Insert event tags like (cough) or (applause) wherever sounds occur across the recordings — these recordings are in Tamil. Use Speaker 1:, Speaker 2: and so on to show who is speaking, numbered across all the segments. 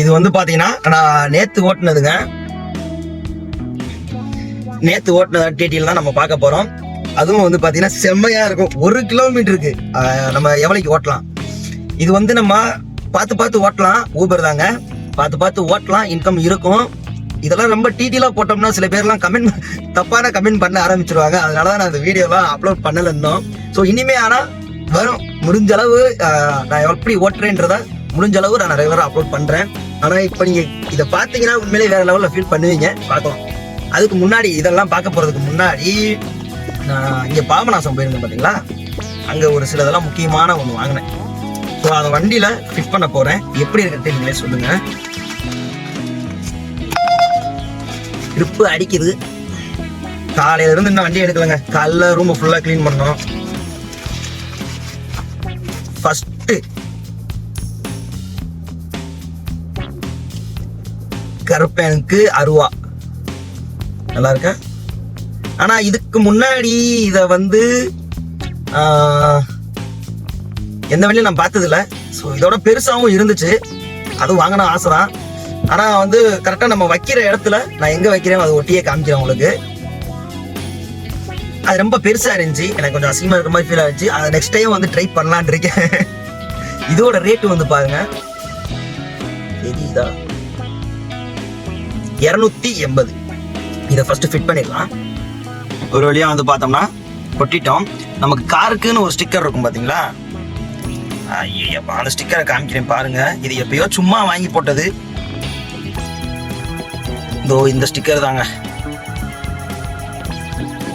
Speaker 1: இது வந்து பாத்தீங்கன்னா நான் நேத்து ஓட்டுனதுங்க. நேத்து ஓட்டுன டீட்டெயில் தான் நம்ம பார்க்க போறோம். அதுவும் வந்து பாத்தீங்கன்னா செம்மையா இருக்கும். ஒரு கிலோமீட்டருக்கு நம்ம எவ்வளவுக்கு ஓட்டலாம்? இது வந்து நம்ம பார்த்து பார்த்து ஓட்டலாம். ஊபர் தாங்க. பார்த்து பார்த்து ஓட்டலாம். இன்கம் இருக்கும். இதெல்லாம் ரொம்ப டீட்டெயிலாக போட்டோம்னா சில பேர்லாம் கமெண்ட் தப்பான கமெண்ட் பண்ண ஆரம்பிச்சிருவாங்க. அதனால தான் நான் இந்த வீடியோலாம் அப்லோட் பண்ணல இருந்தோம் ஸோ இனிமே ஆனால் வரும். முடிஞ்ச அளவு நான் எப்படி ஓட்டுறேன்றதை முடிஞ்ச அளவு நான் ரெகுலராக அப்லோட் பண்ணுறேன் ஆனால் இப்போ நீங்கள் இதை பார்த்தீங்கன்னா உண்மையிலே வேறு லெவலில் ஃபீல் பண்ணுவீங்க. பார்க்கலாம். அதுக்கு முன்னாடி இதெல்லாம் பார்க்க போகிறதுக்கு முன்னாடி நான் இங்கே பாபநாசம் போயிருந்தேன் பார்த்தீங்களா அங்கே ஒரு சிலதெல்லாம் முக்கியமான ஒன்று வாங்கினேன். ஸோ அதை வண்டியில் ஃபிட் பண்ண போகிறேன் எப்படி இருக்கிறது நீங்களே சொல்லுங்கள் ட்ரிப்பு அடிக்குது. காலையிலேருந்து இன்னும் வண்டி எடுக்கலங்க. காலைல ரூம் ஃபுல்லாக க்ளீன் பண்ணோம். ஃபர்ஸ்ட் கருப்பனுக்கு அருவா. நல்லா இருக்கா ஆனா இதுக்கு முன்னாடி இத வந்து எந்த வழியும் நான் பார்த்ததில்ல. ஸோ இதோட பெருசாகவும் இருந்துச்சு. அதுவும் வாங்கின ஆசை தான் ஆனால் வந்து கரெக்டாக நம்ம வைக்கிற இடத்துல நான் எங்கே வைக்கிறேன் அதை ஒட்டியே காமிக்கிறேன் உங்களுக்கு. அது ரொம்ப பெருசாக இருந்துச்சு. எனக்கு கொஞ்சம் அசிங்கமாக இருக்கிற மாதிரி ஃபீல் ஆச்சு அதை நெக்ஸ்ட் டைம் வந்து ட்ரை பண்ணலான் இருக்கேன். (laughs) இதோட ரேட்டு வந்து பாருங்க. தெரியுதா? இரநூத்தி எண்பது. இதை ஃபர்ஸ்ட் ஃபிட் பண்ணிடலாம். ஒரு வழியா வந்து பார்த்தோம்னா ஒட்டிட்டோம் நமக்கு காருக்குன்னு ஒரு ஸ்டிக்கர் இருக்கும் பாத்தீங்களா? ஐயப்பா அந்த ஸ்டிக்கரை காமிக்கிறேன் பாருங்க. இது எப்பயோ சும்மா வாங்கி போட்டது. இதோ இந்த ஸ்டிக்கர் தாங்க.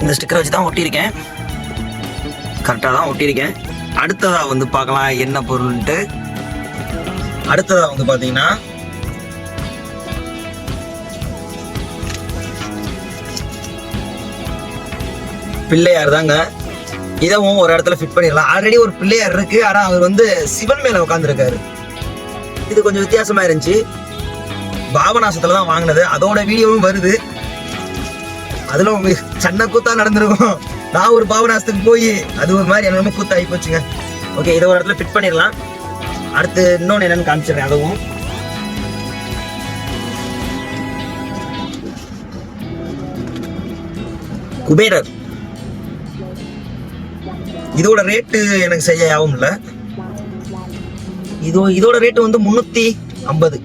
Speaker 1: இந்த ஸ்டிக்கரை வச்சு தான் ஒட்டியிருக்கேன். கரெக்டாக தான் ஒட்டியிருக்கேன். அடுத்ததாக வந்து பார்க்கலாம் என்ன பொருள்ன்ட்டு. அடுத்ததாக வந்து பார்த்தீங்கன்னா பிள்ளையார் தாங்க இதவும் ஒரு இடத்துல ஃபிட் பண்ணிடலாம். ஆல்ரெடி ஒரு பிள்ளையார் இருக்கு. ஆனா அவர் வந்து சிவன் மேல உட்காந்துருக்காரு இது கொஞ்சம் வித்தியாசமா இருந்துச்சு. பாபநாசத்துல தான் வாங்கினது. அதோட வீடியோவும் வருது. அதுல உங்களுக்கு சண்டை கூத்தா நடந்திருக்கும். நான் ஒரு பாபநாசத்துக்கு போய் அது ஒரு மாதிரி என்னமோ கூத்தாகி போச்சுங்க. ஓகே இதை ஒரு இடத்துல ஃபிட் பண்ணிடலாம். அடுத்து இன்னொன்று என்னன்னு காமிச்சிடுறேன் அதுவும். குபேரர். இதோட ரேட்டு எனக்கு சரியா யாவும் இல்லை. இதோ இதோட ரேட்டு வந்து முந்நூற்றி ஐம்பது.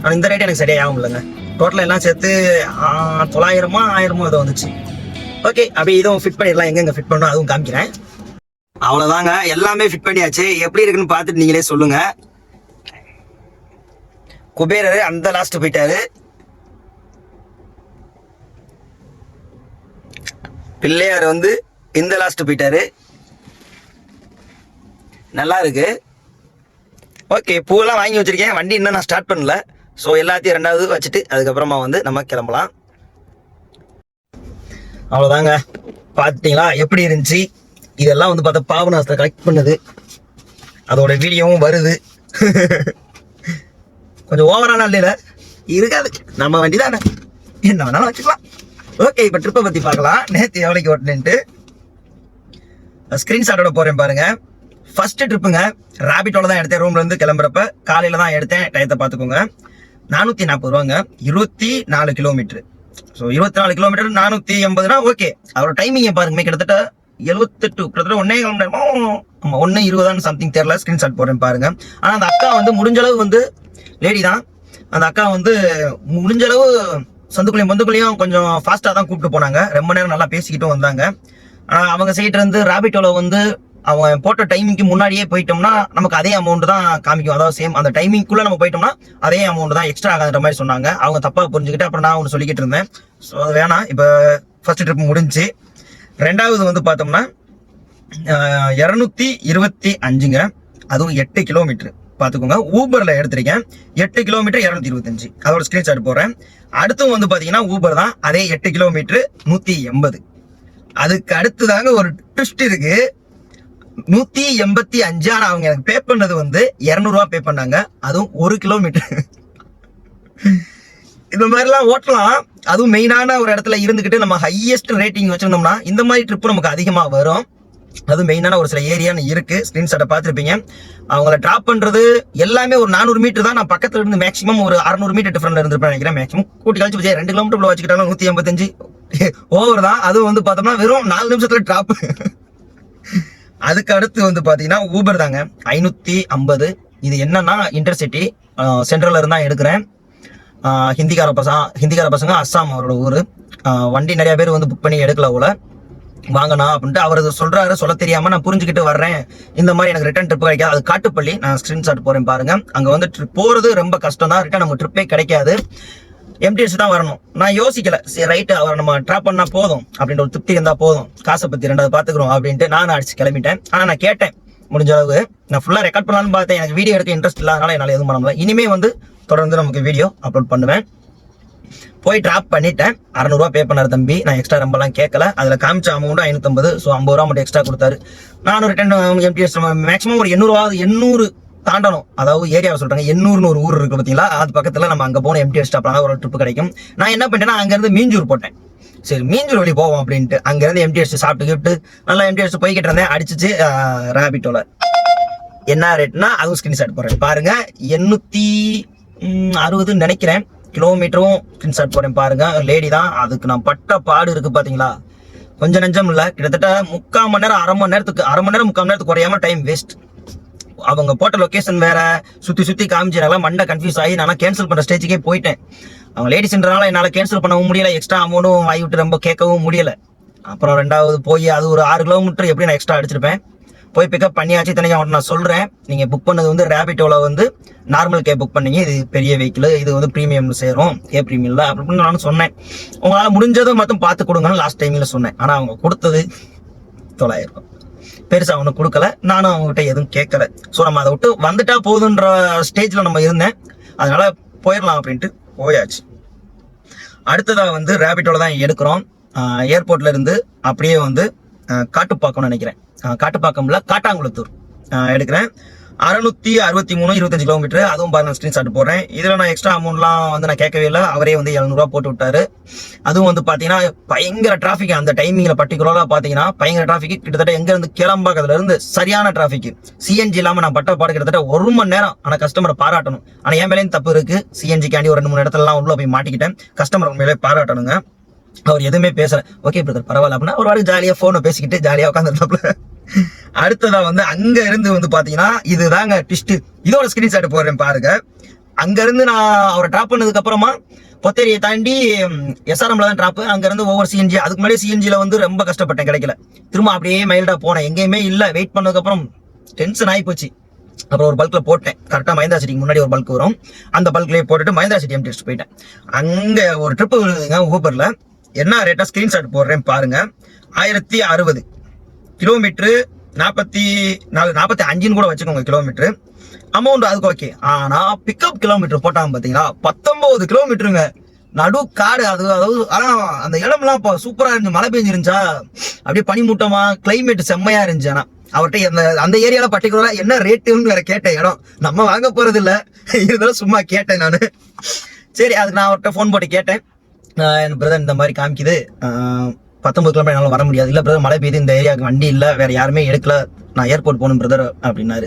Speaker 1: ஆனால் இந்த ரேட் எனக்கு சரியா யாவும் இல்லைங்க. டோட்டலாக எல்லாம் சேர்த்து தொள்ளாயிரமோ தொள்ளாயிரமா ஆயிரமோ ஏதோ வந்துச்சு. ஓகே அப்படியே இதுவும் ஃபிட் பண்ணிடலாம். எங்கெங்க ஃபிட் பண்ணணும் அதுவும் காமிக்கிறேன். அவ்வளோதாங்க எல்லாமே ஃபிட் பண்ணியாச்சு. எப்படி இருக்குன்னு பார்த்துட்டு நீங்களே சொல்லுங்க. குபேரர் அந்த லாஸ்ட் போயிட்டாரு. பிள்ளையார் வந்து இந்த லாஸ்ட் போயிட்டாரு. நல்லா இருக்கு ஓகே பூவெல்லாம் வாங்கி வச்சிருக்கேன். வண்டி இன்னும் நான் ஸ்டார்ட் பண்ணல. ஸோ எல்லாத்தையும் ரெண்டாவது வச்சுட்டு அதுக்கப்புறமா வந்து நம்ம கிளம்பலாம். அவ்வளோதாங்க பார்த்தீங்களா எப்படி இருந்துச்சு? இதெல்லாம் வந்து பார்த்தா பாவநாசத்தை கலெக்ட் பண்ணுது. அதோட வீடியோவும் வருது. (laughs) கொஞ்சம் ஓவரான இல்லையில இருக்காது. நம்ம வண்டி தானே என்ன வேணாலும் வச்சுக்கலாம். ஓகே இப்போ ட்ரிப்பை பற்றி பார்க்கலாம். நேற்று எவ்வளோக்கு ஓட்டினேன்ட்டு. ஸ்க்ரீன்ஷாட்டோட போகிறேன் பாருங்கள் ஃபர்ஸ்ட் ட்ரிப்புங்க ராபிட்டோல தான் எடுத்தேன். ரூம்ல இருந்து கிளம்புறப்ப காலையில தான் எடுத்தேன். டயத்தை பார்த்துக்கோங்க நானூற்றி நாற்பது ரூபாங்க. இருபத்தி நாலு கிலோமீட்டர் ஸோ இருபத்தி நாலு கிலோமீட்டர் நானூற்றி எண்பதுனா ஓகே அவரோட டைமிங்கை பாருங்க கிட்டத்தட்ட எழுபத்தெட்டு கிட்டத்தட்ட ஒன்னே கிலோ நேரமோ ஆமாம் ஒன்று இருபதான்னு சம்திங் தெரியல. ஸ்க்ரீன்ஷாட் போடுறேன் பாருங்க. ஆனால் அந்த அக்கா வந்து முடிஞ்ச அளவு வந்து லேடி தான். அந்த அக்கா வந்து முடிஞ்ச அளவு சந்துக்குள்ளையும் பந்துக்குள்ளையும் கொஞ்சம் ஃபாஸ்ட்டாக தான் கூப்பிட்டு போனாங்க. ரொம்ப நேரம் நல்லா பேசிக்கிட்டும் வந்தாங்க. ஆனால் அவங்க சைட்லேருந்து இருந்து ராபிட்டோல வந்து அவன் போட்ட டைமிங்க்கு முன்னாடியே போயிட்டோம்னா நமக்கு அதே அமௌண்ட் தான் காமிக்கும். அதாவது சேம் அந்த டைமிங்குள்ளே நம்ம போயிட்டோம்னா அதே அமௌண்ட் தான் எக்ஸ்ட்ரா ஆகாத மாதிரி சொன்னாங்க. அவங்க தப்பா புரிஞ்சுக்கிட்டு அப்புறம் நான் ஒன்று சொல்லிக்கிட்டு இருந்தேன். ஸோ அது வேணாம். இப்போ ஃபர்ஸ்ட் ட்ரிப் முடிஞ்சு ரெண்டாவது வந்து பார்த்தோம்னா இரநூத்தி இருபத்தி அஞ்சுங்க. அதுவும் எட்டு கிலோமீட்டர் பார்த்துக்கோங்க. ஊபரில் எடுத்திருக்கேன். எட்டு கிலோமீட்டர் இரநூத்தி இருபத்தஞ்சு அதோட ஸ்கிரீன்ஷாட் போடுறேன். அடுத்தும் வந்து பார்த்தீங்கன்னா ஊபர் தான். அதே எட்டு கிலோமீட்டர் நூற்றி எண்பது. அதுக்கு அடுத்ததாங்க ஒரு ட்விஸ்ட் இருக்குது நூத்தி எண்பத்தி அஞ்சு ஆனா அவங்க எனக்கு பே பண்ணது வந்து இருநூறுவா பே பண்ணாங்க. அதுவும் ஒரு கிலோமீட்டர் இந்த மாதிரிலாம் ஓட்டலாம். அதுவும் மெயினான ஒரு இடத்துல இருந்துக்கிட்டு நம்ம ஹையஸ்ட் ரேட்டிங் வச்சிருந்தோம்னா இந்த மாதிரி ட்ரிப் நமக்கு அதிகமாக வரும். அது மெயினான ஒரு சில ஏரியான்னு இருக்கு. ஸ்கிரீன்ஷாட்டை பார்த்துருப்பீங்க. அவங்கள ட்ராப் பண்றது எல்லாமே ஒரு நானூறு மீட்டர் தான். நான் பக்கத்துல இருந்து மேக்ஸிமம் ஒரு அறுநூறு மீட்டர் டிஃபரெண்ட் இருந்திருப்பேன் நினைக்கிறேன். மேக்ஸிமம் கூட்டி கழிச்சு வச்சு ரெண்டு கிலோமீட்டர் வச்சுக்கிட்டாலும் நூத்தி எண்பத்தஞ்சு. (laughs) ஓவர் தான். அதுவும் வந்து பார்த்தோம்னா வெறும் நாலு நிமிஷத்துல டிராப் அதுக்கு அடுத்து வந்து பார்த்தீங்கன்னா ஊபர் தாங்க. ஐநூற்றி ஐம்பது. இது என்னன்னா இன்டர்சிட்டி சென்ட்ரல்ல இருந்தால் எடுக்கிறேன். ஹிந்திக்கார பசங்க ஹிந்திக்கார பசங்க அஸ்ஸாம் அவரோட ஊர். வண்டி நிறையா பேர் வந்து புக் பண்ணி எடுக்கல போல. வாங்கண்ணா அப்படின்ட்டு அவர் சொல்றாரு. சொல்ல தெரியாம நான் புரிஞ்சுக்கிட்டு வர்றேன். இந்த மாதிரி எனக்கு ரிட்டர்ன் ட்ரிப் கிடைக்காது. அது காட்டுப்பள்ளி. நான் ஸ்கிரீன்ஷாட் போறேன் பாருங்க. அங்க வந்து ட்ரிப் போறது ரொம்ப கஷ்டம் தான் ரிட்டர்ன் நமக்கு ட்ரிப்பே கிடைக்காது. எம்டிஎஸ் தான் வரணும். நான் யோசிக்கல. சரி ரைட்டு அவரை நம்ம ட்ராப் பண்ணா போதும். அப்படின்ற ஒரு திருப்தி இருந்தா போதும். காசை பத்தி ரெண்டாவது பாத்துக்கிறோம் அப்படின்ட்டு நான் அடிச்சு கிளம்பிட்டேன். ஆனா நான் கேட்டேன். முடிஞ்ச அளவு நான் ஃபுல்லா ரெக்கார்ட் பண்ணலாம்னு பார்த்தேன். எனக்கு வீடியோ எடுக்க இன்ட்ரெஸ்ட் இல்லாதனால என்னால எதுவும் பண்ண முடியல. இனிமே வந்து தொடர்ந்து நமக்கு வீடியோ அப்லோட் பண்ணுவேன். போய் ட்ராப் பண்ணிட்டேன். அறநூறுவா பே பண்ணார் தம்பி. நான் எக்ஸ்ட்ரா ரொம்பலாம் கேட்கல. அதில் காமிச்ச அமௌண்ட் ஐநூற்றம்பது ஸோ ஐம்பது ரூபா மட்டும் எக்ஸ்ட்ரா கொடுத்தாரு. நானும் ரிட்டன் எம்டிஎஸ் மேக்ஸிமம் ஒரு எண்ணூறுவா எண்ணூறு தாண்டணும். அதாவது ஏரியாவை சொல்றாங்க எண்ணூறுனு ஒரு ஊர் இருக்கு பார்த்தீங்களா? அது பக்கத்தில் நம்ம அங்கே போன எம்டிஎஸ் ஸ்டாப்லாம் ஒரு ட்ரிப் கிடைக்கும். நான் என்ன பண்ணிட்டேன்னா அங்கேருந்து மீஞ்சூர் போட்டேன். சரி மீஞ்சூர் வழி போவோம் அப்படின்ட்டு அங்கேருந்து எம்டிஎஸ் சாப்பிட்டு கிட்டு நல்லா எம்டிஎஸ் போய்கிட்டு இருந்தேன். அடிச்சிச்சு ரேபிட்டோல என்ன ரேட்னா அதுவும் ஸ்கிரீன்ஷாட் போடுறேன். பாருங்க எண்ணூத்தி அறுபதுன்னு நினைக்கிறேன். கிலோமீட்டரும் ஸ்கிரீன்ஷாட் போடுறேன் பாருங்க. லேடி தான். அதுக்கு நான் பட்ட பாடு இருக்கு பாத்தீங்களா கொஞ்சம் நெஞ்சம் இல்லை. கிட்டத்தட்ட முக்கால் மணி நேரம் அரை மணி நேரத்துக்கு அரை மணி நேரம் முக்கால் மணி நேரத்துக்கு குறையாம டைம் வேஸ்ட் அவங்க போட்ட லொக்கேஷன் வேற சுத்தி சுத்தி காமிச்சாங்களா மண்டை கன்ஃபியூஸ் ஆகி நான் கேன்சல் பண்ற ஸ்டேஜுக்கே போயிட்டேன். அவங்க லேடிஸ்ன்றனால என்னால் கேன்சல் பண்ணவும் முடியல எக்ஸ்ட்ரா அமௌண்ட்டும் வாங்கி விட்டு ரொம்ப கேட்கவும் முடியல. அப்புறம் ரெண்டாவது போய் அது ஒரு ஆறு கிலோமீட்டர் எப்படி நான் எக்ஸ்ட்ரா அடிச்சிருப்பேன். போய் பிக்கப் பண்ணியாச்சு தனியாக அவன்கிட்ட நான் சொல்றேன். நீங்க புக் பண்ணது வந்து ரேபிட்டோல வந்து நார்மல் கேப் புக் பண்ணீங்க. இது பெரிய வெஹிக்கிள் இது வந்து ப்ரீமியம் சேரும். ஏ இல்லை அப்படின்னு நானும் சொன்னேன். உங்களால் முடிஞ்சதை மட்டும் பார்த்து கொடுங்கன்னு லாஸ்ட் டைமில் சொன்னேன். ஆனால் அவங்க கொடுத்தது தொள்ளாயிரம் பெருசா அவனுக்கு கொடுக்கல. நானும் அவங்ககிட்ட எதுவும் கேட்கல. ஸோ நம்ம அதை விட்டு வந்துட்டா போதுன்ற ஸ்டேஜ்ல நம்ம இருந்தேன். அதனால போயிடலாம் அப்படின்ட்டு போயாச்சு. அடுத்ததாக வந்து ரேபிட்டோட தான் எடுக்கிறோம். ஏர்போர்ட்ல இருந்து அப்படியே வந்து ஆஹ் காட்டுப்பாக்கம்னு நினைக்கிறேன். ஆஹ் காட்டுப்பாக்கம்ல காட்டாங்குளத்தூர் எடுக்கிறேன். அறுநூத்தி அறுபத்தி மூணு இருபத்தஞ்சு கிலோமீட்டர் அதுவும் பாருங்க ஸ்கிரீன்ஷாட் போடுறேன். இதுல நான் எக்ஸ்ட்ரா அமௌண்ட்லாம் வந்து நான் கேட்கவே இல்லை. அவரே வந்து எழுநூறுவா போட்டு விட்டாரு. அதுவும் வந்து பாத்தீங்கன்னா பயங்கர டிராஃபிக் அந்த டைமிங்ல பர்டிகுலரா பாத்தீங்கன்னா பயங்கர டிராஃபிக் கிட்டத்தட்ட எங்க இருந்து கிளம்பாக்கத்துல இருந்து சரியான டிராஃபிக் சிஎன்ஜி இல்லாம நான் பட்ட பாடு கிட்டத்தட்ட ஒரு மணி நேரம் ஆனா கஸ்டமரை பாராட்டணும். ஆனா என் மேலேயும் தப்பு இருக்கு. சிஎன்ஜி கேண்டி ஒரு ரெண்டு மூணு இடத்துல எல்லாம் உள்ள போய் மாட்டிக்கிட்டேன். கஸ்டமர் உண்மையிலே பாராட்டணுங்க. அவர் எதுவுமே பேசல. ஓகே பிரதர் பரவாயில்ல. அப்படின்னா ஒரு வாட்டி ஜாலியா போனை பேசிக்கிட்டு ஜாலியா உட்காந்துருந்தாப்புல அடுத்ததா வந்து அங்க இருந்து வந்து பாத்தீங்கன்னா இதுதாங்க ட்விஸ்ட் இதோட ஸ்கிரீன்ஷாட் போடுறேன் பாருங்க. அங்க இருந்து நான் அவரை ட்ராப் பண்ணதுக்கு அப்புறமா பொத்தேரியை தாண்டி எஸ்ஆர்எம்ல தான் ட்ராப்பு அங்க இருந்து ஒவ்வொரு சிஎன்ஜி அதுக்கு முன்னாடி சிஎன்ஜில வந்து ரொம்ப கஷ்டப்பட்டேன் கிடைக்கல. திரும்ப அப்படியே மைல்டா போனேன். எங்கேயுமே இல்ல. வெயிட் பண்ணதுக்கு அப்புறம் டென்ஷன் ஆகி போச்சு அப்புறம் ஒரு பல்க்ல போட்டேன். கரெக்டா மைந்தா சிட்டிக்கு முன்னாடி ஒரு பல்க் வரும். அந்த பல்க்லயே போட்டுட்டு மைந்தா சிட்டி எம்டி போயிட்டேன். அங்க ஒரு ட்ரிப் விழுதுங்க ஊபர்ல என்ன ரேட்டா ஸ்கிரீன்ஷாட் போடுறேன் பாருங்க. ஆயிரத்தி அறுபது. கிலோமீட்ரு நாற்பத்தி நாலு நாற்பத்தி அஞ்சுன்னு கூட வச்சுக்கோங்க கிலோமீட்ரு அமௌண்ட் அதுக்கு ஓகே ஆனா பிக்கப் கிலோமீட்டர் போட்டாங்க பாத்தீங்களா? பத்தொன்பது கிலோமீட்டருங்க நடு காடு அது அதாவது ஆனா அந்த இடம்லாம் இப்போ சூப்பரா இருந்துச்சு மழை பெஞ்சிருந்துச்சா? அப்படியே பனிமூட்டமா கிளைமேட் செம்மையா இருந்துச்சு ஆனா. அவர்கிட்ட அந்த அந்த ஏரியால பர்டிகுலரா என்ன ரேட்டுன்னு வேற கேட்ட இடம். நம்ம வாங்க போறது இல்ல (laughs) இருந்தாலும் சும்மா கேட்டேன் நானு. சரி அதுக்கு நான் அவர்கிட்ட ஃபோன் போட்டு கேட்டேன். என் பிரதர் இந்த மாதிரி காமிக்குது. பத்தொம்பது கிலோமீட்டர் என்னால் வர முடியாது. இல்லை பிரதர் மழை பெய்யுது இந்த ஏரியாவுக்கு வண்டி இல்லை வேறு யாருமே எடுக்கல. நான் ஏர்போர்ட் போகணும் பிரதர் அப்படின்னாரு.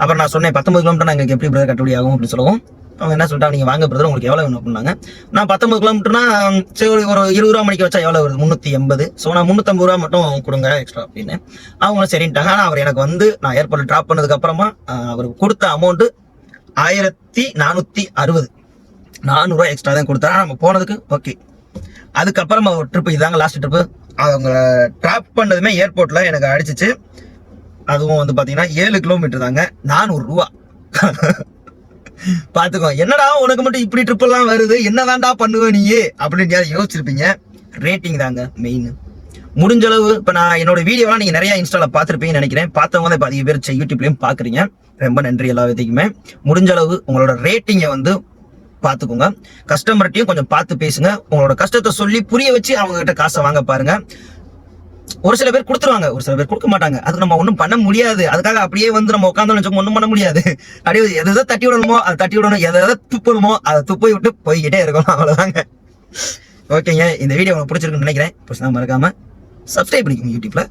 Speaker 1: அப்புறம் நான் சொன்னேன் பத்தொம்பது கிலோமீட்டர் நாங்கள் எப்படி பிரதர் கட்டுப்படி ஆகும் அப்படின்னு சொல்லவும். அவங்க என்ன சொல்லிட்டாங்க நீங்கள் வாங்க பிரதர் உங்களுக்கு எவ்வளோ வேணும் அப்படின்னாங்க. நான் பத்தொம்பது கிலோமீட்டர்னா சரி ஒரு ஒரு இருபது ரூபா மணிக்கு வச்சா எவ்வளோ வருது? முந்நூற்றி எண்பது. ஸோ நான் முந்நூற்றம்பது ரூபா மட்டும் கொடுங்க எக்ஸ்ட்ரா அப்படின்னு. அவங்களும் சரின்ட்டாங்க. ஆனால் அவர் எனக்கு வந்து நான் ஏர்போர்ட்டில் ட்ராப் பண்ணதுக்கப்புறமா அவருக்கு அவர் கொடுத்த அமௌண்ட்டு ஆயிரத்தி நானூற்றி அறுபது. நானூறுரூவா எக்ஸ்ட்ரா தான் கொடுத்தாங்க நம்ம போனதுக்கு ஓகே அதுக்கப்புறமா ஒரு ட்ரிப் இதாங்க லாஸ்ட் ட்ரிப்பு அவங்க ட்ராப் பண்ணதுமே ஏர்போர்ட்டில் எனக்கு அடிச்சிச்சு. அதுவும் வந்து பார்த்தீங்கன்னா ஏழு கிலோமீட்டர் தாங்க. நானூறுரூவா (laughs) பார்த்துக்கோ என்னடா உனக்கு மட்டும் இப்படி ட்ரிப்பெல்லாம் வருது? என்னதான்டா பண்ணுவ நீ அப்படின்னு யாரும் யோசிச்சிருப்பீங்க. ரேட்டிங் தாங்க மெயின் முடிஞ்ச அளவு இப்போ நான் என்னோட வீடியோலாம் நீங்கள் நிறையா இன்ஸ்டால பார்த்துருப்பீங்கன்னு நினைக்கிறேன். பார்த்தவங்க தான் இப்போ அதிக பேர் யூடியூப்லேயும் பார்க்குறீங்க ரொம்ப நன்றி எல்லா விதைக்குமே முடிஞ்ச அளவு உங்களோட ரேட்டிங்கை வந்து பார்த்துக்கோங்க கஸ்டமர்கிட்டையும் கொஞ்சம் பார்த்து பேசுங்க. உங்களோட கஷ்டத்தை சொல்லி புரிய வச்சு அவங்க கிட்ட காசை வாங்க பாருங்க. ஒரு சில பேர் கொடுத்துருவாங்க. ஒரு சில பேர் கொடுக்க மாட்டாங்க. அதுக்கு நம்ம ஒன்றும் பண்ண முடியாது. அதுக்காக அப்படியே வந்து நம்ம உட்காந்து வச்சோம் ஒன்றும் பண்ண முடியாது. அப்படியே எதை எதை தட்டி விடணுமோ அதை தட்டி விடணும். எதை எதை துப்பணுமோ அதை துப்பி விட்டு போய்கிட்டே இருக்கணும். அவ்வளோதாங்க ஓகேங்க. இந்த வீடியோ உங்களுக்கு பிடிச்சிருக்குன்னு நினைக்கிறேன். பிடிச்சா மறக்காம சப்ஸ்கிரைப் பண்ணிக்கோங்க யூடியூப்ல